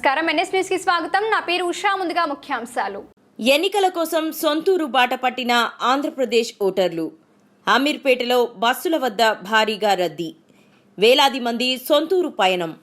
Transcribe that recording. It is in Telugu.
నమస్కారం. ఎన్ఎస్ న్యూస్కి స్వాగతం. నా పేరు ఉషా. ముందుగా ముఖ్యాంశాలు. ఎన్నికల కోసం సొంతూరు బాట పట్టిన ఆంధ్రప్రదేశ్ ఓటర్లు. అమీర్పేటలో బస్సుల వద్ద భారీగా రద్దీ. వేలాది మంది సొంతూరు పయనం.